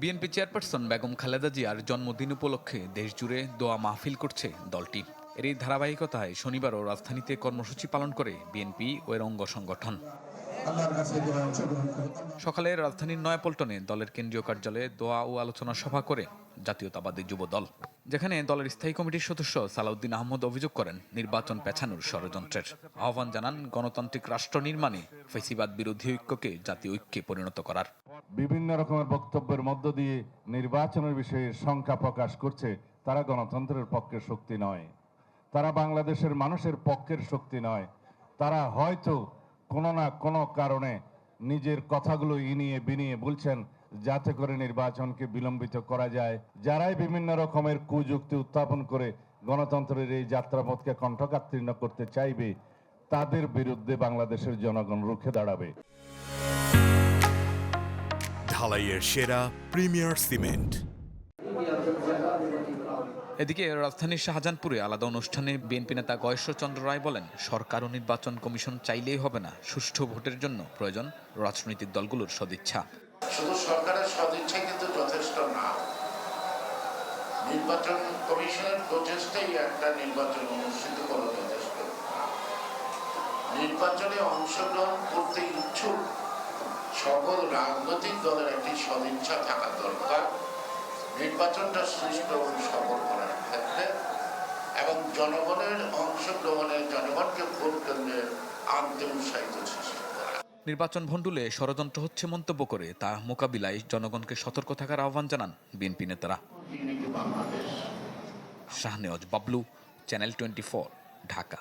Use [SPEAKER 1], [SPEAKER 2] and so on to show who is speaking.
[SPEAKER 1] BNP chairperson Begum Khaleda জিয়ার জন্মদিন উপলক্ষে দেশজুড়ে দোয়া মাহফিল করছে দলটি। এর এই ধারাবাহিকতায় শনিবারও রাজধানীতে কর্মসূচি পালন করে বিএনপি ও এর অঙ্গ সংগঠন। সকালে রাজধানীর নয়াপল্টনে দলের কেন্দ্রীয় কার্যালয়ে দোয়া ও আলোচনা সভা করে জাতীয়তাবাদী যুব দল। যেখানে দলের স্থায়ী কমিটির সদস্য সালাউদ্দিন আহমদ অভিযোগ করেন, নির্বাচন পেছানোর ষড়যন্ত্রের। আহ্বান জানান গণতান্ত্রিক রাষ্ট্র নির্মাণে ফেসিবাদ বিরোধী ঐক্যকে জাতীয় ঐক্যে পরিণত করার।
[SPEAKER 2] বিভিন্ন রকমের বক্তব্যের মধ্য দিয়ে নির্বাচনের বিষয়ে শঙ্কা প্রকাশ করছে, তারা গণতন্ত্রের পক্ষের শক্তি নয়। তারা বাংলাদেশের মানুষের পক্ষের শক্তি নয়। তারা হয়তো কোনো না কোনো কারণে নিজের কথাগুলো ইনিয়ে বিনিয়ে বলছেন, যাতে করে নির্বাচনকে বিলম্বিত করা যায়। যারাই বিভিন্ন রকমের কুযুক্তি উত্থাপন করে গণতন্ত্রের এই যাত্রাপথকে কণ্ঠকাত্তীর্ণ করতে চাইবে, তাদের বিরুদ্ধে বাংলাদেশের জনগণ রুখে দাঁড়াবে।
[SPEAKER 3] ঢালাইয়ের সেরা প্রিমিয়ার সিমেন্ট।
[SPEAKER 1] এদিকে রাজধানীর শাহজাহানপুরে আলাদা অনুষ্ঠানে বিএনপি নেতা গয়েশ্বরচন্দ্র রায় বলেন, সরকার ও নির্বাচন কমিশন চাইলেই হবে না, সুষ্ঠু ভোটের জন্য প্রয়োজন রাজনৈতিক দলগুলোর সদিচ্ছা।
[SPEAKER 4] শুধু সরকারের সদিচ্ছা কিন্তু যথেষ্ট না। নির্বাচন কমিশনের প্রচেষ্টাই একটা নির্বাচন অনুষ্ঠিত করা যথেষ্ট নির্বাচনে অংশগ্রহণ করতে ইচ্ছুক সকল রাজনৈতিক দলের একটি সদিচ্ছা থাকা দরকার। নির্বাচনটা সুষ্ঠু এবং সফল করার ক্ষেত্রে এবং জনগণের অংশগ্রহণে জনগণকে ভোট কেন্দ্রে আনতে উৎসাহিত সৃষ্টি
[SPEAKER 1] নির্বাচন ভণ্ডুলে ষড়যন্ত্র হচ্ছে মন্তব্য করে তা মোকাবিলায় জনগণকে সতর্ক থাকার আহ্বান জানান বিএনপি নেতারা। Shahnewaz Bablu channel twenty Dhaka.